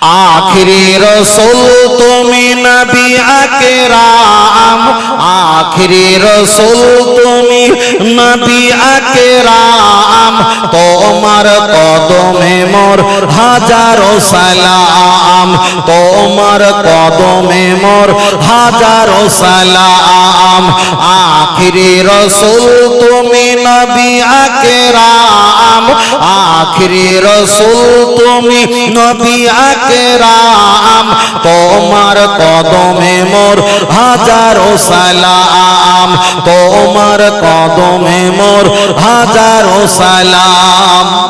আখিরি রসুল তুমি নবী আকরাম। আখিরি রসুল তুমি নবী আকরাম। তোমার কদমে মোর হাজারো সালাম। তোমার কদমে মোর হাজারো সালাম। আখিরি রসুল তুমি নবী আকরাম। আখিরি রসুল তুমি নবী আকরাম। তোমার কদমে মোর হাজারো সালাম। তোমার কদমে মোর হাজারো সালাম।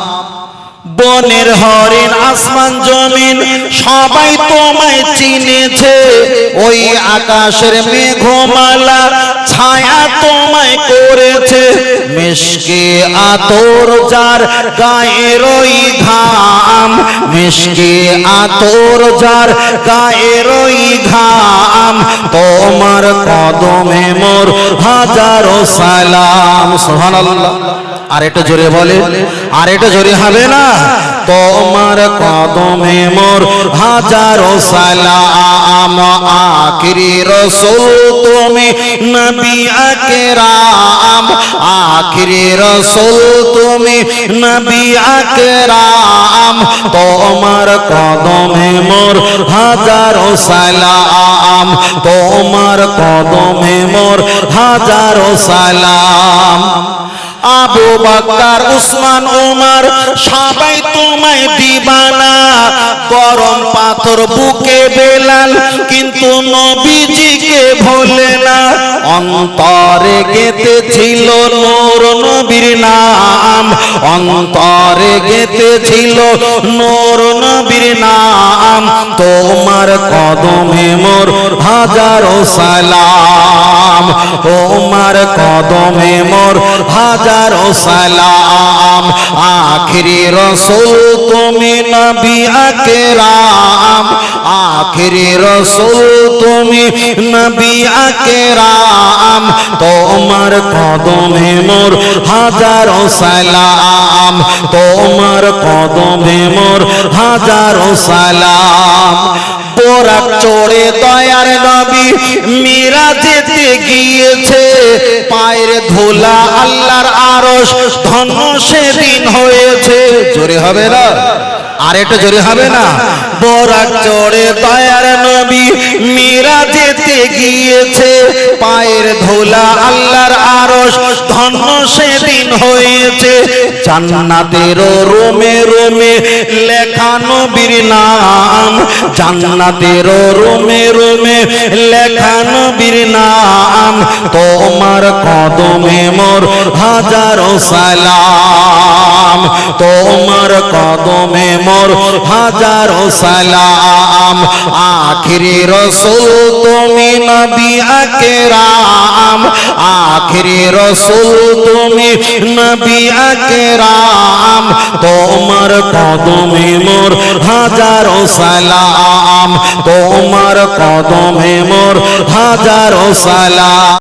বনের হরিণ, আসমান, জমিন, সবাই তোমায় চিনেছে। ওই আকাশের মেঘমালা ছায়া তোমায় করেছে। মিশকে আতর যার গায়ের ওই ঘাম মিশকে আতর যার গায়ের ওই ঘাম, তোমার কদমে মোর হাজারো সালাম। সুবহানাল্লাহ। আর একটু জোরে বলে, আর একটু জোরে হবে না? তোমার কদমে মোর হাজারো সালাম। আখিরি রসুল তুমি নবী আকরাম। আখিরি রসুল তুমি নবী আকরাম। তোমার কদমে মোর হাজারো সালাম। তোমার কদমে মোর হাজারো সালাম। আবু বাক্কার উসমান ওমর সবাই তোমায় দিবানা। গরম পাথর বুকে বেলাল, কিন্তু নবীজিকে ভোলে না। অন্তরে গেতে ছিল নূর নবীর নাম। অন্তরে গেতেছিল নোর নবীর নাম। তোমার কদমে মোর হাজারো সালাম। তোমার কদমে মোর হাজারো সালাম। আখিরি রসুল তুমি নবী আকরাম আখিরি রসুল, তুমি নবী আকরাম, তোমার কদমে মোর হাজারো সালাম, তোমার কদমে মোর হাজারো সালাম। বোরাক চড়ে দয়ার নবী মীরা যেতে গিয়েছে, পায়ের ধুলা আল্লাহর আরশ ধন্য সেদিন হয়েছে। জোরে হবে না? আর একটু জোরে হবে না? বোরাক চড়ে দয়ার নবী মীরা যেতে গিয়েছে। পায়ের ধুলা আল্লাহর আরশ ধন্য সেদিন হয়েছে। জান্নাতের রোমে রোমে লেখা নবীর নাম। জান্নাতের রোমে রোমে লেখা নবীর নাম। তোমার কদমে মোর হাজারো সালাম। তোমার কদমে মোর হাজারো সালাম। আখিরি রসুল তুমি নবী আকরাম। আখিরি রসুল তুমি নবী আকরাম। তোমার কদমে মোর হাজারো সালাম। তোমার কদমে মোর হাজারো সালাম।